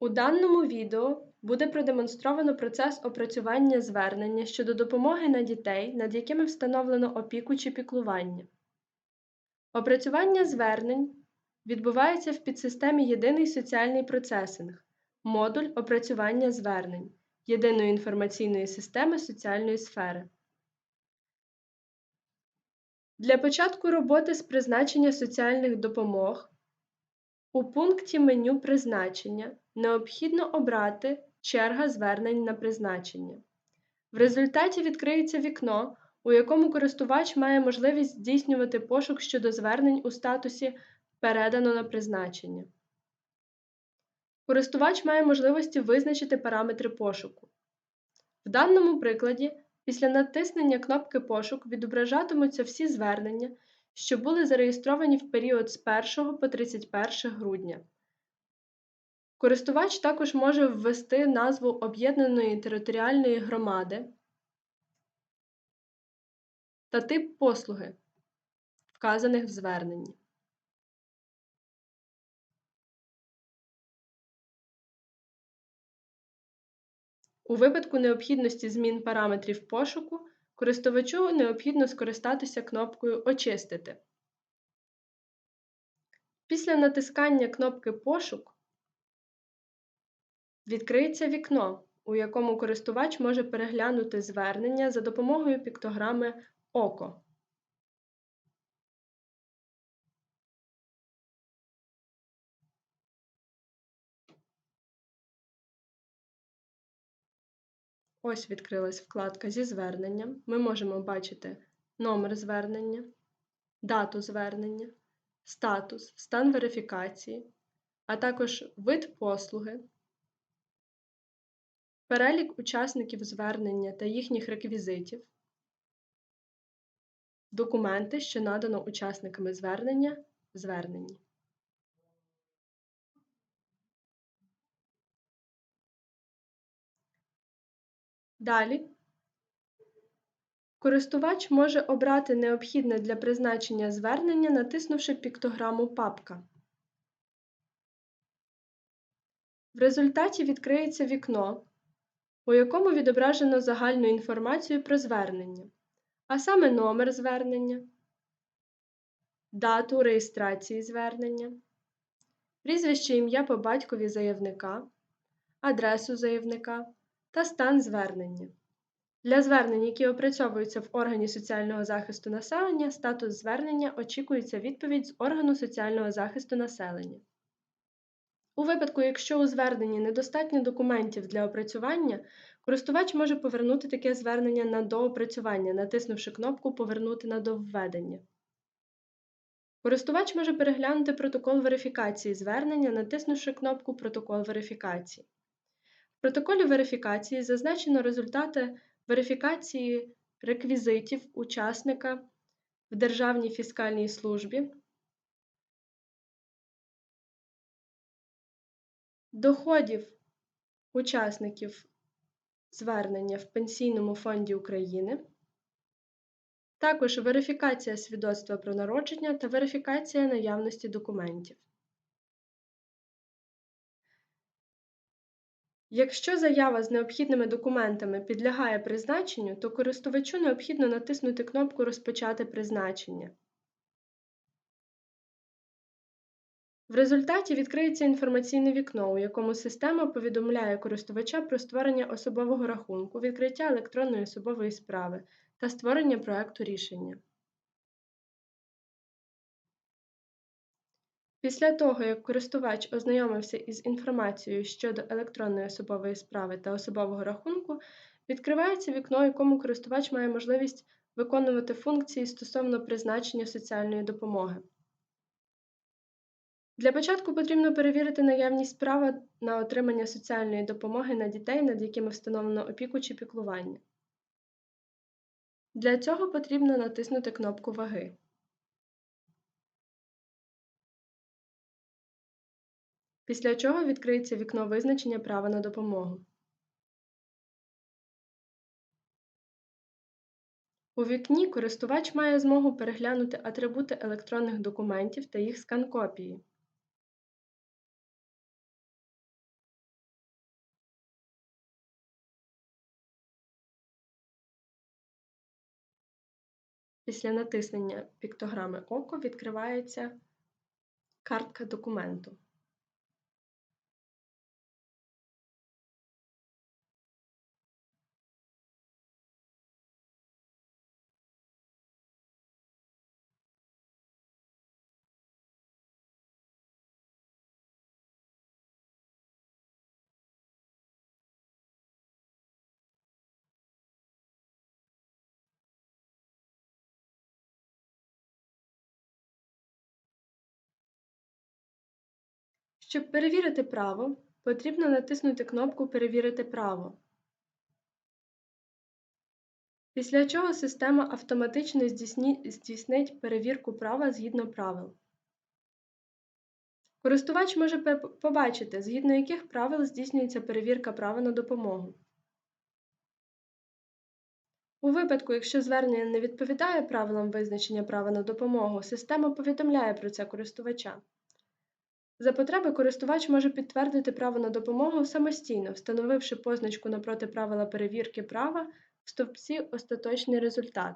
У даному відео буде продемонстровано процес опрацювання звернення щодо допомоги на дітей, над якими встановлено опіку чи піклування. Опрацювання звернень відбувається в підсистемі Єдиний соціальний процесинг, модуль опрацювання звернень Єдиної інформаційної системи соціальної сфери. Для початку роботи з призначення соціальних допомог у пункті меню Призначення необхідно обрати Черга звернень на призначення. В результаті відкриється вікно, у якому користувач має можливість здійснювати пошук щодо звернень у статусі Передано на призначення. Користувач має можливості визначити параметри пошуку. В даному прикладі після натиснення кнопки Пошук відображатимуться всі звернення, що були зареєстровані в період з 1 по 31 грудня. Користувач також може ввести назву об'єднаної територіальної громади та тип послуги, вказаних в зверненні. У випадку необхідності змін параметрів пошуку користувачу необхідно скористатися кнопкою Очистити. Після натискання кнопки Пошук відкриється вікно, у якому користувач може переглянути звернення за допомогою піктограми Око. Ось відкрилась вкладка зі зверненням. Ми можемо бачити номер звернення, дату звернення, статус, стан верифікації, а також вид послуги, перелік учасників звернення та їхніх реквізитів, документи, що надано учасниками звернення зверненні. Далі користувач може обрати необхідне для призначення звернення, натиснувши піктограму Папка. В результаті відкриється вікно, у якому відображено загальну інформацію про звернення, а саме номер звернення, дату реєстрації звернення, прізвище ім'я по батькові заявника, адресу заявника та стан звернення. Для звернень, які опрацьовуються в органі соціального захисту населення, статус звернення очікується відповідь з органу соціального захисту населення. У випадку, якщо у зверненні недостатньо документів для опрацювання, користувач може повернути таке звернення на доопрацювання, натиснувши кнопку Повернути на довведення. Користувач може переглянути протокол верифікації звернення, натиснувши кнопку Протокол верифікації. Протоколі верифікації зазначено результати верифікації реквізитів учасника в Державній фіскальній службі, доходів учасників звернення в Пенсійному фонді України, також верифікація свідоцтва про народження та верифікація наявності документів. Якщо заява з необхідними документами підлягає призначенню, то користувачу необхідно натиснути кнопку Розпочати призначення. В результаті відкриється інформаційне вікно, у якому система повідомляє користувача про створення особового рахунку, відкриття електронної особової справи та створення проекту рішення. Після того, як користувач ознайомився із інформацією щодо електронної особової справи та особового рахунку, відкривається вікно, якому користувач має можливість виконувати функції стосовно призначення соціальної допомоги. Для початку потрібно перевірити наявність права на отримання соціальної допомоги на дітей, над якими встановлено опіку чи піклування. Для цього потрібно натиснути кнопку Ваги. після чого відкриється вікно визначення права на допомогу. У вікні користувач має змогу переглянути атрибути електронних документів та їх скан-копії. Після натиснення піктограми око відкривається картка документу. Щоб перевірити право, потрібно натиснути кнопку Перевірити право, після чого система автоматично здійснить перевірку права згідно правил. Користувач може побачити, згідно яких правил здійснюється перевірка права на допомогу. У випадку, якщо звернення не відповідає правилам визначення права на допомогу, система повідомляє про це користувача. За потреби користувач може підтвердити право на допомогу самостійно, встановивши позначку напроти правила перевірки права в стовпці Остаточний результат.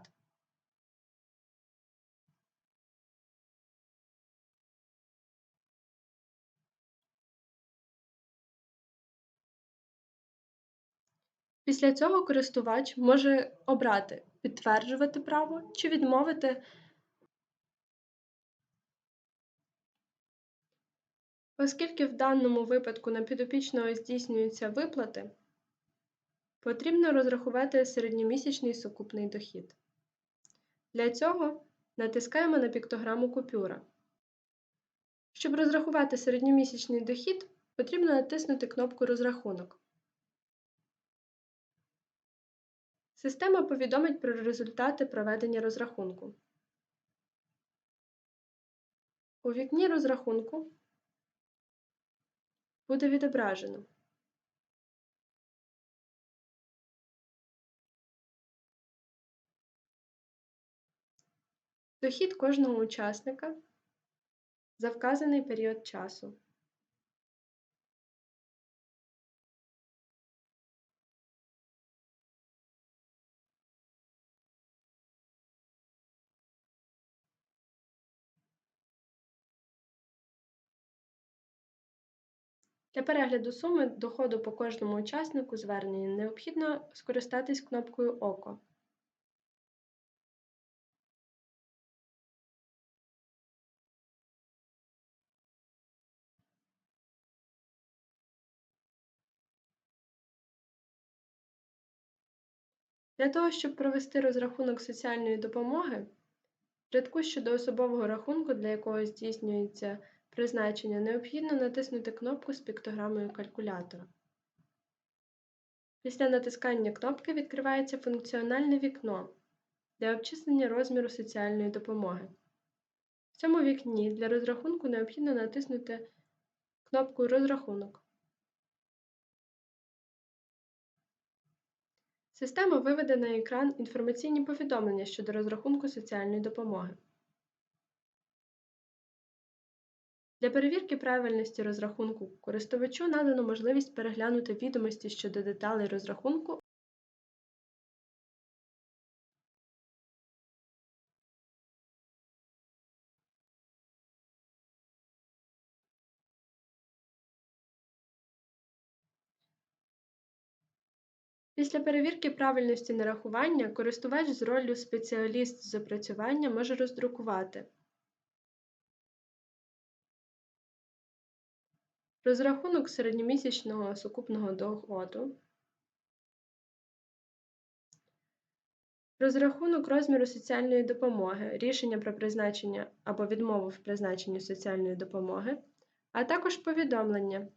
Після цього користувач може обрати підтверджувати право чи відмовити Оскільки в даному випадку на підопічного здійснюються виплати, потрібно розрахувати середньомісячний сукупний дохід. Для цього натискаємо на піктограму купюра. Щоб розрахувати середньомісячний дохід, потрібно натиснути кнопку Розрахунок. Система повідомить про результати проведення розрахунку. У вікні розрахунку буде відображено. Дохід кожного учасника за вказаний період часу. Для перегляду суми доходу по кожному учаснику звернення необхідно скористатись кнопкою Око. Для того, щоб провести розрахунок соціальної допомоги, в рядку щодо особового рахунку, для якого здійснюється призначення, необхідно натиснути кнопку з піктограмою калькулятора. Після натискання кнопки відкривається функціональне вікно для обчислення розміру соціальної допомоги. В цьому вікні для розрахунку необхідно натиснути кнопку Розрахунок. Система виведе на екран інформаційні повідомлення щодо розрахунку соціальної допомоги. Для перевірки правильності розрахунку користувачу надано можливість переглянути відомості щодо деталей розрахунку. Після перевірки правильності нарахування користувач з роллю спеціаліст з опрацювання може роздрукувати Розрахунок середньомісячного сукупного доходу. Розрахунок розміру соціальної допомоги, рішення про призначення або відмову в призначенні соціальної допомоги, а також повідомлення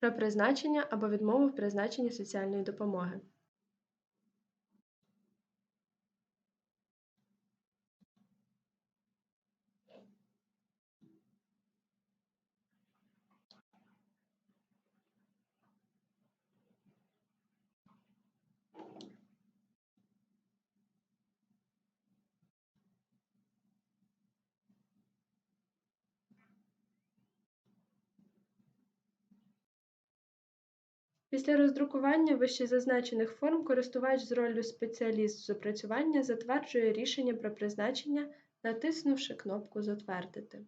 про призначення або відмову в призначенні соціальної допомоги. Після роздрукування вищезазначених форм користувач з роллю спеціаліст з опрацювання затверджує рішення про призначення, натиснувши кнопку Затвердити.